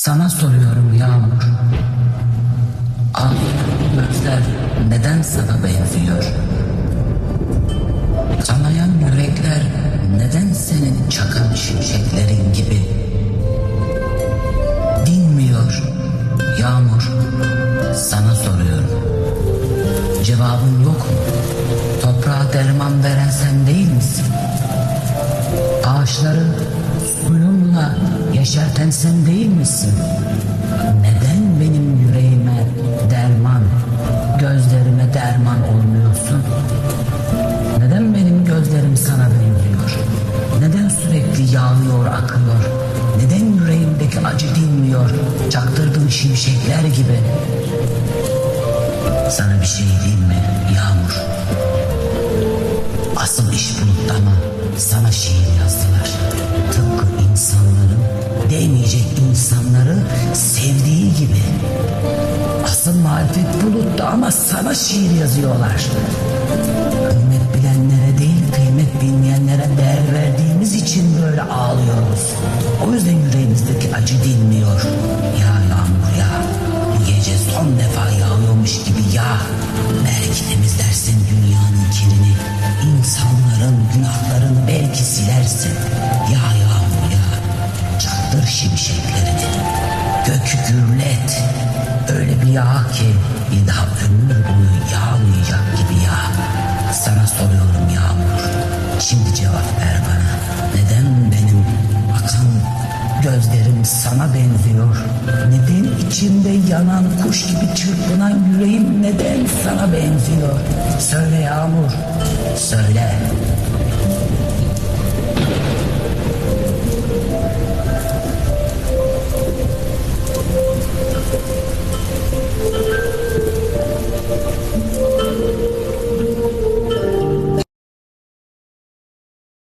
Sana soruyorum Yağmur. Ağlayan gözler neden sana benziyor? Kanayan yürekler neden senin çakan şimşeklerin gibi? Dinmiyor Yağmur. Sana soruyorum. Cevabın yok mu? Toprağa derman veren sen değil misin? Ağaçları yeşerten sen değil misin? Neden benim yüreğime derman, gözlerime derman olmuyorsun? Neden benim gözlerim sana benziyor? Neden sürekli yağıyor, akıyor? Neden yüreğimdeki acı dinmiyor? Çaktırdığın şimşekler gibi. Sana bir şey diyeyim mi Yağmur? Asıl iş bulutta mı? Sana şiir yazdılar. Tıpkı insanların, değmeyecek insanları sevdiği gibi. Asıl marifet bulutta ama sana şiir yazıyorlar. Kıymet bilenlere değil, kıymet bilmeyenlere değer verdiğimiz için böyle ağlıyoruz. O yüzden yüreğimizdeki acı dinmiyor. Ya yağmur ya, bu gece son defa yağıyormuş gibi ya. Belki temizlersin dünyanın kirini, insanların günahlarını belki silersin. Ya çaktır şimşeklerini, gökü gürlet. Öyle bir yağ ki bir daha ömür boyu yağmayacak gibi yağ. Sana soruyorum Yağmur. Şimdi cevap ver bana. Neden benim akan gözlerim sana benziyor? Neden içimde yanan kuş gibi çırpınan yüreğim neden sana benziyor? Söyle Yağmur. Söyle.